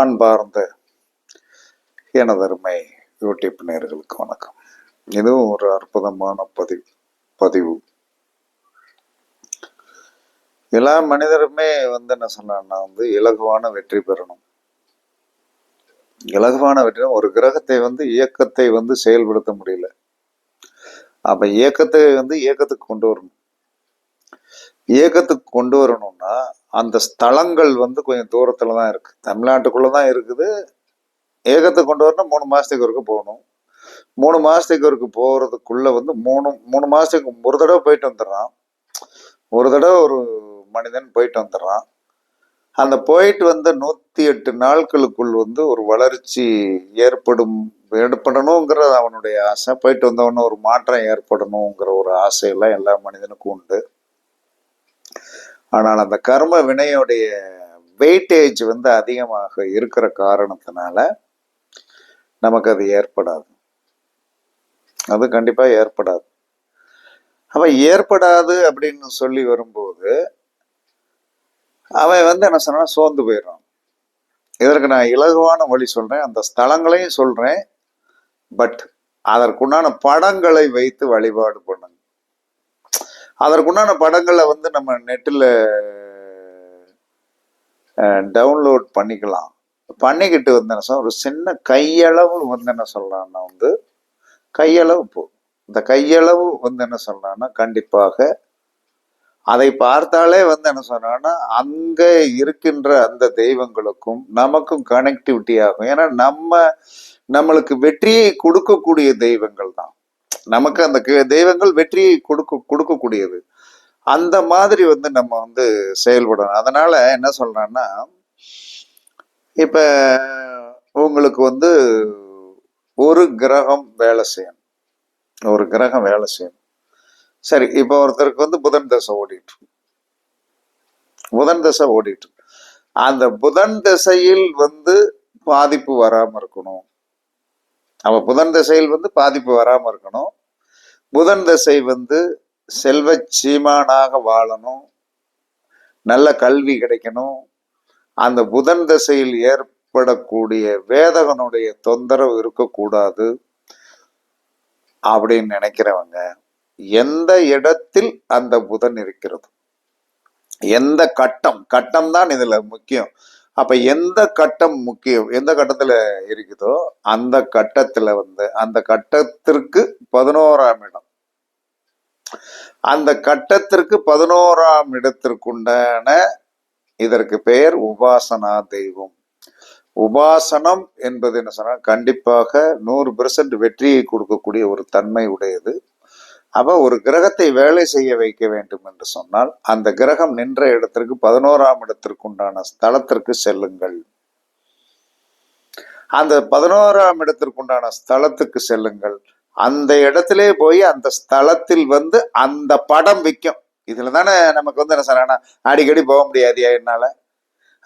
அன்பார்ந்த எனதருமை யூடியூப் நேர்களுக்கு வணக்கம். இதுவும் ஒரு அற்புதமான பதிவு பதிவு. எல்லா மனிதருமே வந்து என்ன சொன்னா வந்து இலகுவான வெற்றி பெறணும். இலகுவான வெற்றி ஒரு கிரகத்தை வந்து இயக்கத்தை வந்து செயல்படுத்த முடியல. அப்ப இயக்கத்தை வந்து இயக்கத்துக்கு கொண்டு வரணும். இயக்கத்துக்கு கொண்டு வரணும்னா அந்த ஸ்தலங்கள் வந்து கொஞ்சம் தூரத்தில் தான் இருக்குது தமிழ்நாட்டுக்குள்ளே தான் இருக்குது. ஏகத்தை கொண்டு வரணும் மூணு மாதத்துக்கு ஒருக்க போகணும். மூணு மாதத்துக்கு ஒருக்கு போகிறதுக்குள்ளே வந்து மூணு மூணு மாதத்துக்கு ஒரு தடவை போயிட்டு வந்துடுறான். ஒரு தடவை ஒரு மனிதன் போயிட்டு வந்துடுறான். அந்த போயிட்டு வந்த நூற்றி எட்டு நாட்களுக்குள் வந்து ஒரு வளர்ச்சி ஏற்படும் ஏற்படணுங்கிறது அவனுடைய ஆசை. போயிட்டு வந்தவன ஒரு மாற்றம் ஏற்படணுங்கிற ஒரு ஆசையெல்லாம் எல்லா மனிதனுக்கும் உண்டு. ஆனால் அந்த கர்ம வினையுடைய வெயிட்டேஜ் வந்து அதிகமாக இருக்கிற காரணத்தினால நமக்கு அது ஏற்படாது. அது கண்டிப்பாக ஏற்படாது. அவன் ஏற்படாது அப்படின்னு சொல்லி வரும்போது அவன் வந்து என்ன சொன்னா சோர்ந்து போயிடுறான். இதற்கு நான் இலகுவான வழி சொல்றேன். அந்த ஸ்தலங்களையும் சொல்றேன். பட் அதற்குண்டான படங்களை வைத்து வழிபாடு பண்ண. அதற்குண்டான படங்களை வந்து நம்ம நெட்டில் டவுன்லோட் பண்ணிக்கலாம். பண்ணிக்கிட்டு வந்து என்ன சொல்ல ஒரு சின்ன கையளவு வந்து என்ன சொல்லலாம்னா வந்து கையளவு போ இந்த கையளவு வந்து என்ன சொல்லலாம்னா கண்டிப்பாக அதை பார்த்தாலே வந்து என்ன சொன்னான்னா அங்கே இருக்கின்ற அந்த தெய்வங்களுக்கும் நமக்கும் கனெக்டிவிட்டி ஆகும். ஏன்னா நம்ம நம்மளுக்கு வெற்றியை கொடுக்கக்கூடிய தெய்வங்கள் தான். நமக்கு அந்த தெய்வங்கள் வெற்றியை கொடுக்க கொடுக்கக்கூடியது. அந்த மாதிரி வந்து நம்ம வந்து செயல்படணும். அதனால என்ன சொல்றேன்னா இப்ப உங்களுக்கு வந்து ஒரு கிரகம் வேலை செய்யணும். ஒரு கிரகம் வேலை செய்யணும். சரி இப்போ ஒருத்தருக்கு வந்து புதன் தசை ஓடிட்டு புதன் தசை ஓடிட்டு அந்த புதன் திசையில் வந்து பாதிப்பு வராம இருக்கணும். அப்ப புதன் திசையில் வந்து பாதிப்பு வராம இருக்கணும். புதன் திசை வந்து செல்வ சீமானாக வாழணும். நல்ல கல்வி கிடைக்கணும். அந்த புதன் திசையில் ஏற்படக்கூடிய வேதகனுடைய தொந்தரவு இருக்கக்கூடாது அப்படின்னு நினைக்கிறவங்க எந்த இடத்தில் அந்த புதன் இருக்கிறது? எந்த கட்டம்? கட்டம் தான் இதுல முக்கியம். அப்ப எந்த கட்டம் முக்கியம் எந்த கட்டத்துல இருக்குதோ அந்த கட்டத்துல வந்து அந்த கட்டத்திற்கு பதினோராம் இடம். அந்த கட்டத்திற்கு பதினோராம் இடத்திற்குண்டான இதற்கு பெயர் உபாசனா தெய்வம். உபாசனம் என்பது என்ன சொன்னா கண்டிப்பாக நூறு பெர்சன்ட் வெற்றியை கொடுக்கக்கூடிய ஒரு தன்மை உடையது. அப்போ ஒரு கிரகத்தை வேலை செய்ய வைக்க வேண்டும் என்று சொன்னால் அந்த கிரகம் நின்ற இடத்திற்கு பதினோராம் இடத்திற்குண்டான ஸ்தலத்திற்கு செல்லுங்கள். அந்த பதினோராம் இடத்திற்குண்டான ஸ்தலத்துக்கு செல்லுங்கள். அந்த இடத்திலே போய் அந்த ஸ்தலத்தில் வந்து அந்த படம் விற்கும் இதுல தானே நமக்கு வந்து என்ன சொன்னா அடிக்கடி போக முடியாது என்னால?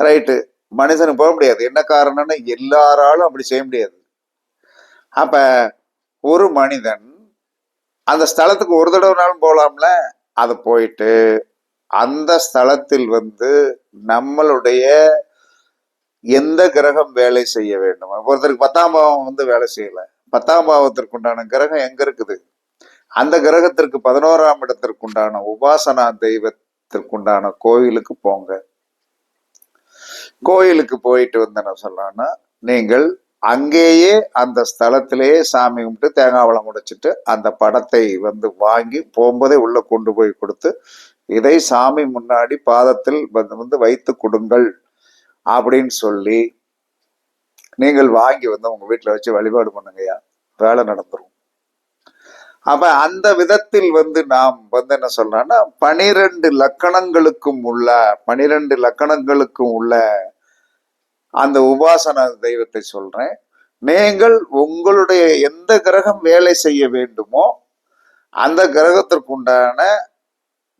ரைட்டு. மனுஷனுக்கு போக முடியாது. என்ன காரணம்னா எல்லாராலும் அப்படி செய்ய முடியாது. அப்ப ஒரு மனிதன் அந்த ஸ்தலத்துக்கு ஒரு தடவைனாலும் போகலாம்ல அது போயிட்டு அந்த ஸ்தலத்தில் வந்து நம்மளுடைய எந்த கிரகம் வேலை செய்ய வேண்டும்? ஒருத்தருக்கு பத்தாம் பாவம் வந்து வேலை செய்யலை. பத்தாம் பாவத்திற்கு உண்டான கிரகம் எங்க இருக்குது? அந்த கிரகத்திற்கு பதினோராம் இடத்திற்குண்டான உபாசனா தெய்வத்திற்குண்டான கோயிலுக்கு போங்க. கோயிலுக்கு போயிட்டு வந்து என்ன சொல்லலாம்னா நீங்கள் அங்கேயே அந்த ஸ்தலத்திலேயே சாமி கும்பிட்டு தேங்காய் வளம் முடிச்சிட்டு அந்த படத்தை வந்து வாங்கி போகும்போதே உள்ள கொண்டு போய் கொடுத்து இதை சாமி முன்னாடி பாதத்தில் வந்து வந்து வைத்து கொடுங்கள் அப்படின்னு சொல்லி நீங்கள் வாங்கி வந்து உங்க வீட்டில் வச்சு வழிபாடு பண்ணுங்கய்யா. வேலை நடந்துரும். அப்ப அந்த விதத்தில் வந்து நாம் வந்து என்ன சொல்றோம்னா பனிரெண்டு லக்கணங்களுக்கும் உள்ள பனிரெண்டு லக்கணங்களுக்கும் உள்ள அந்த உபாசன தெய்வத்தை சொல்றேன். நீங்கள் உங்களுடைய எந்த கிரகம் வேலை செய்ய வேண்டுமோ அந்த கிரகத்திற்குண்டான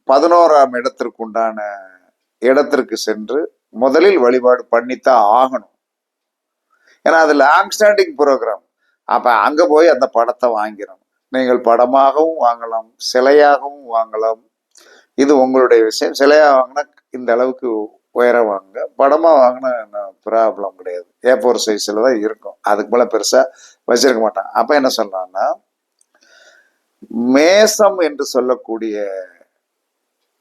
பதினோராம் இடத்திற்குண்டான இடத்திற்கு சென்று முதலில் வழிபாடு பண்ணித்தான் ஆகணும். ஏன்னா அது லாங் ஸ்டாண்டிங் ப்ரோக்ராம் அப்ப அங்க போய் அந்த படத்தை வாங்கிடணும். நீங்கள் படமாகவும் வாங்கலாம் சிலையாகவும் வாங்கலாம். இது உங்களுடைய விஷயம். சிலையாக வாங்கினா இந்த அளவுக்கு உயரம் வாங்க படமாக வாங்கினா ப்ராப்ளம் கிடையாது. ஏ ஃபோர் சைஸில் தான் இருக்கும். அதுக்கு மேலே பெருசாக வச்சிருக்க மாட்டான். அப்போ என்ன சொன்னான்னா மேசம் என்று சொல்லக்கூடிய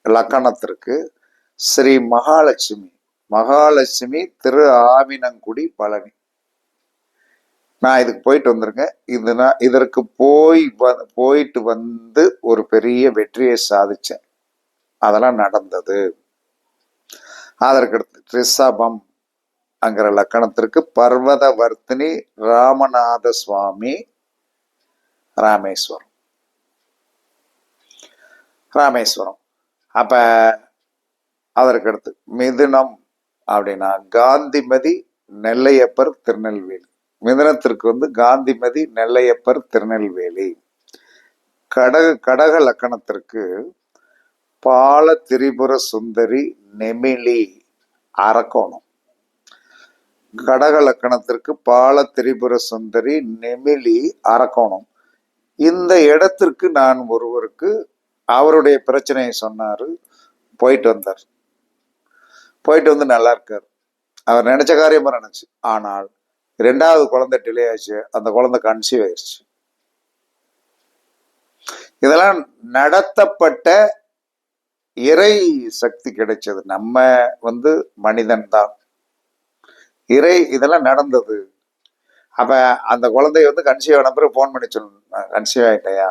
லக்கணத்திற்கு ஸ்ரீ மகாலட்சுமி மகாலட்சுமி திரு ஆவினங்குடி பழனி. நான் இதுக்கு போயிட்டு வந்திருக்கேன். இது நான் இதற்கு போய் வ- போயிட்டு வந்து ஒரு பெரிய வெற்றியை சாதித்தேன் அதெல்லாம் நடந்தது. அதற்கடுத்து ரிஷபம் அங்கிற லக்கணத்திற்கு பர்வதவர்த்தினி ராமநாத சுவாமி ராமேஸ்வரம். ராமேஸ்வரம். அப்ப அதற்கடுத்து மிதுனம் அப்படின்னா காந்திமதி நெல்லையப்பர் திருநெல்வேலி. மிதுனத்திற்கு வந்து காந்திமதி நெல்லையப்பர் திருநெல்வேலி. கடக கடக லக்கணத்திற்கு பால திரிபுர சுந்தரி நெமிலி அரக்கோணம். கடக லக்கணத்திற்கு பால திரிபுர சுந்தரி நெமிலி அரக்கோணம். இந்த இடத்திற்கு நான் ஒருவருக்கு அவருடைய பிரச்சனையை சொன்னார் போயிட்டு வந்தார். போயிட்டு வந்து நல்லா இருக்கார். அவர் நினைச்ச காரியமாக நினைச்சு. ஆனால் ரெண்டாவது குழந்தை டிலே ஆச்சு அந்த குழந்தை கன்சீவ் ஆயிடுச்சு. இதெல்லாம் நடத்தப்பட்ட இறை சக்தி கிடைச்சது. நம்ம வந்து மனிதன் தான். இறை இதெல்லாம் நடந்தது. அப்ப அந்த குழந்தை வந்து கன்சீவ் ஆன பிறகு ஃபோன் பண்ணி சொல்லணும் கன்சீவ் ஆயிட்டையா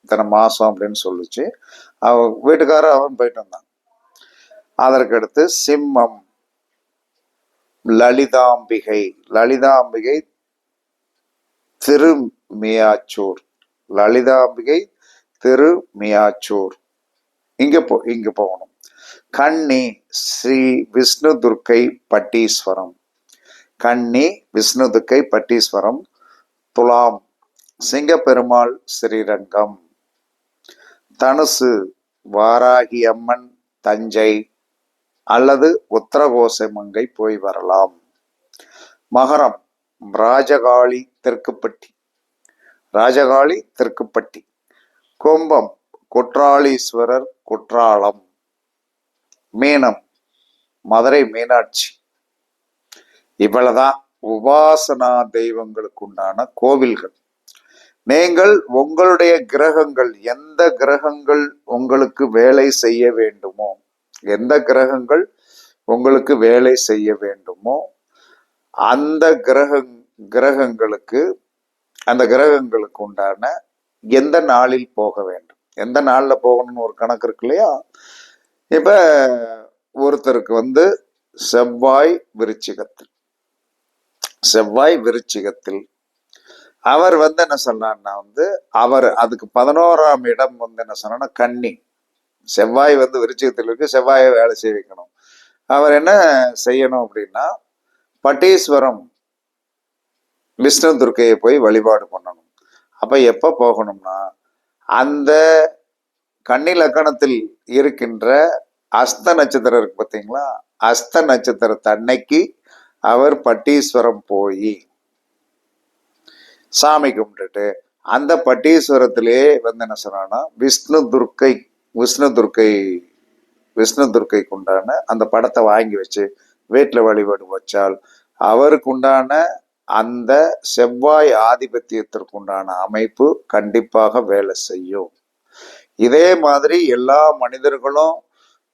இத்தனை மாசம் அப்படின்னு சொல்லிச்சு. அவ வீட்டுக்காரர் அவன் போயிட்டு வந்தான். அதற்கு அடுத்து சிம்மம் லலிதாம்பிகை லலிதாம்பிகை திருமியாச்சூர். லலிதாம்பிகை திருமியாச்சூர். இங்கே போ இங்கே போகணும். கண்ணி ஸ்ரீ விஷ்ணு துர்க்கை பட்டீஸ்வரம். கண்ணி விஷ்ணு துர்க்கை பட்டீஸ்வரம் துலாம் சிங்கப்பெருமாள் ஸ்ரீரங்கம். தனுசு வாராகி அம்மன் தஞ்சை அல்லது உத்தரகோசமங்கை போய் வரலாம். மகரம் ராஜகாளி தெற்குப்பட்டி. ராஜகாளி தெற்குப்பட்டி. கும்பம் குற்றாலீஸ்வரர் குற்றாலம். மீனம் மதுரை மீனாட்சி. இவ்வளவுதான் உபாசனா தெய்வங்களுக்கு உண்டான கோவில்கள். நீங்கள் உங்களுடைய கிரகங்கள் எந்த கிரகங்கள் உங்களுக்கு வேலை செய்ய வேண்டுமோ எந்த கிரகங்கள் உங்களுக்கு வேலை செய்ய வேண்டுமோ அந்த கிரக கிரகங்களுக்கு அந்த கிரகங்களுக்கு உண்டான எந்த நாளில் போக வேண்டும்? எந்த நாளில் போகணும்னு ஒரு கணக்கு இருக்கு இல்லையா? இப்போ ஒருத்தருக்கு வந்து செவ்வாய் விருச்சிகத்தில். செவ்வாய் விருச்சிகத்தில் அவர் வந்து என்ன சொன்னார்னா வந்து அவர் அதுக்கு பதினோராம் இடம் வந்து என்ன சொன்னா கன்னி. செவ்வாய் வந்து விருச்சிகத்தில் இருக்கு செவ்வாயை வேலை செய்ய வைக்கணும். அவர் என்ன செய்யணும் அப்படின்னா பட்டீஸ்வரம் விஷ்ணு துர்க்கையை போய் வழிபாடு பண்ணணும். அப்போ எப்போ போகணும்னா அந்த கன்னி லக்கணத்தில் இருக்கின்ற அஸ்த நட்சத்திரம் இருக்கு பார்த்தீங்களா? அஸ்த நட்சத்திரத்தை அன்னைக்கு அவர் பட்டீஸ்வரம் போய் சாமி கும்பிட்டுட்டு அந்த பட்டீஸ்வரத்திலே வந்து என்ன சொன்னான்னா விஷ்ணு துர்க்கை விஷ்ணு துர்க்கை விஷ்ணு துர்க்கைக்கு உண்டான அந்த படத்தை வாங்கி வச்சு வீட்டில் வழிபாடு வச்சால் அவருக்கு உண்டான அந்த செவ்வாய் ஆதிபத்தியத்திற்கு உண்டான அமைப்பு கண்டிப்பாக வேலை செய்யும். இதே மாதிரி எல்லா மனிதர்களும்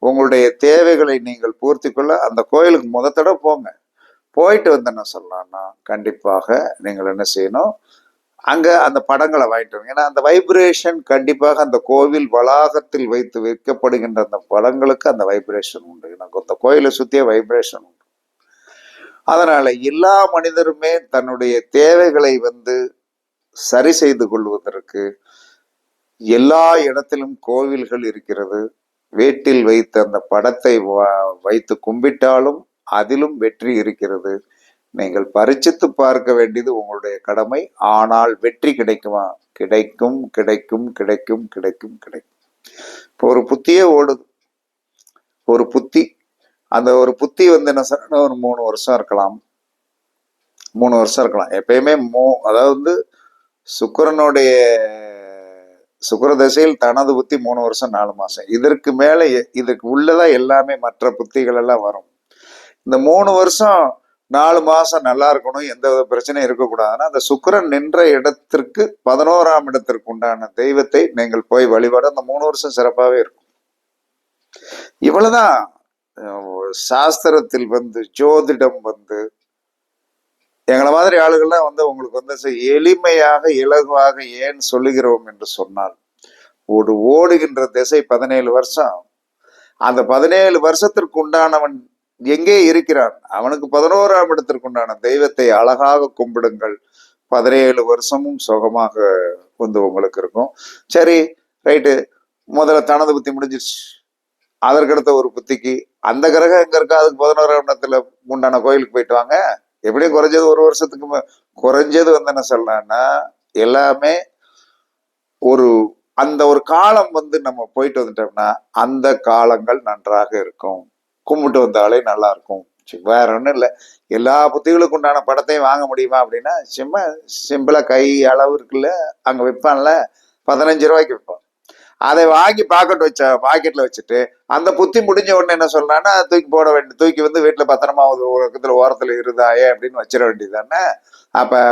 உங்களுடைய தேவைகளை நீங்கள் பூர்த்தி கொள்ள அந்த கோயிலுக்கு முத தடவை போங்க. போயிட்டு வந்து என்ன சொல்லலாம்னா கண்டிப்பாக நீங்கள் என்ன செய்யணும் அங்க அந்த படங்களை வாங்கிட்டு வாங்க. ஏன்னா அந்த வைப்ரேஷன் கண்டிப்பாக அந்த கோவில் வளாகத்தில் வைத்து விற்கப்படுகின்ற அந்த படங்களுக்கு அந்த வைப்ரேஷன் உண்டு. எனக்கு அந்த கோயிலை சுற்றியே வைப்ரேஷன் உண்டு. அதனால் எல்லா மனிதருமே தன்னுடைய தேவைகளை வந்து சரி செய்து கொள்வதற்கு எல்லா இடத்திலும் கோவில்கள் இருக்கிறது. வீட்டில் வைத்து அந்த படத்தை வ- வைத்து கும்பிட்டாலும் அதிலும் வெற்றி இருக்கிறது. நீங்கள் பரிச்சித்து பார்க்க வேண்டியது உங்களுடைய கடமை. ஆனால் வெற்றி கிடைக்குமா? கிடைக்கும் கிடைக்கும் கிடைக்கும் கிடைக்கும் கிடைக்கும். இப்போ ஒரு புத்தியே ஓடுது. ஒரு புத்தி அந்த ஒரு புத்தி வந்து என்ன சொன்னா ஒரு மூணு வருஷம் இருக்கலாம். மூணு வருஷம் இருக்கலாம். எப்பயுமே மூ அதாவது வந்து சுக்கரனுடைய சுக்கர தசையில் தனது புத்தி மூணு வருஷம் நாலு மாசம். இதற்கு மேல இதுக்கு உள்ளதான் எல்லாமே மற்ற புத்திகள் எல்லாம் வரும். இந்த மூணு வருஷம் நாலு மாசம் நல்லா இருக்கணும் எந்த வித பிரச்சனையும் இருக்கக்கூடாதுன்னா அந்த சுக்கரன் நின்ற இடத்திற்கு பதினோராம் இடத்திற்கு உண்டான தெய்வத்தை நீங்கள் போய் வழிபாடு அந்த மூணு வருஷம் சிறப்பாகவே இருக்கும். இவ்வளவுதான். சாஸ்திரத்தில் வந்து ஜோதிடம் வந்து எங்களை மாதிரி ஆளுகள்லாம் வந்து உங்களுக்கு வந்து எளிமையாக இலகுவாக ஏன் சொல்லுகிறோம் என்று சொன்னால் ஒரு ஓடுகின்ற திசை பதினேழு வருஷம். அந்த பதினேழு வருஷத்திற்கு உண்டானவன் எங்கே இருக்கிறான்? அவனுக்கு பதினோராம் இடத்திற்குண்டான தெய்வத்தை அழகாக கும்பிடுங்கள். பதினேழு வருஷமும் சுகமாக வந்து உங்களுக்கு இருக்கும். சரி ரைட்டு. முதல்ல தனது புத்தி முடிஞ்சிருச்சு. அதற்கடுத்த ஒரு புத்திக்கு அந்த கிரகம் எங்க இருக்கா? அதுக்கு பதினோராம் இடத்துல உண்டான கோயிலுக்கு போயிட்டு வாங்க. எப்படியும் குறைஞ்சது ஒரு வருஷத்துக்கு குறைஞ்சது வந்து என்ன சொல்லலாம்னா எல்லாமே ஒரு அந்த ஒரு காலம் வந்து நம்ம போயிட்டு வந்துட்டோம்னா அந்த காலங்கள் நன்றாக இருக்கும். கும்பிட்டு வந்தாலே நல்லா இருக்கும். வேற ஒன்றும் இல்லை. எல்லா புத்திகளுக்கு உண்டான படத்தையும் வாங்க முடியுமா அப்படின்னா சும்மா சிம்பிளா கை அளவு இருக்குல்ல அங்க விற்பான்ல பதினஞ்சு ரூபாய்க்கு விற்பான். அதை வாங்கி பாக்கெட் வச்ச பாக்கெட்ல வச்சுட்டு அந்த புத்தி முடிஞ்ச உடனே என்ன சொல்றான்னா தூக்கி போட வேண்டிய தூக்கி வந்து வீட்டுல பத்திரமா ஒரு பக்கத்துல ஓரத்துல இருந்தாயே அப்படின்னு வச்சிட வேண்டியதானே அப்ப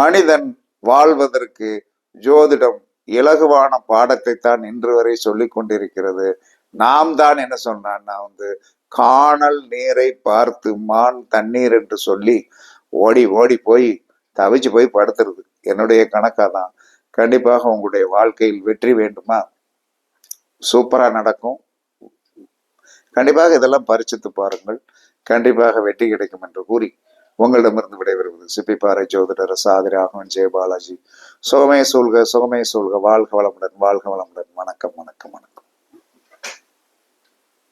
மனிதன் வாழ்வதற்கு ஜோதிடம் இலகுவான பாடத்தை தான் இன்று வரை சொல்லி கொண்டிருக்கிறது. நாம் தான் என்ன சொன்னான்னா வந்து காணல் நீரை பார்த்து மான் தண்ணீர் என்று சொல்லி ஓடி ஓடி போய் தவிச்சு போய் படுத்துறது. என்னுடைய கணக்காக தான் கண்டிப்பாக உங்களுடைய வாழ்க்கையில் வெற்றி வேண்டுமா? சூப்பரா நடக்கும். கண்டிப்பாக இதெல்லாம் பரிசித்து பாருங்கள். கண்டிப்பாக வெற்றி கிடைக்கும் என்று கூறி உங்களிடமிருந்து விடைபெறுவது சிப்பிப்பாறை ஜோதிடர் சாதி ராகவன் ஜெயபாலாஜி சுகமே சூழ்க சுகமே சூழ்க. வாழ்க வளமுடன் வாழ்க வளமுடன். வணக்கம் வணக்கம் வணக்கம்.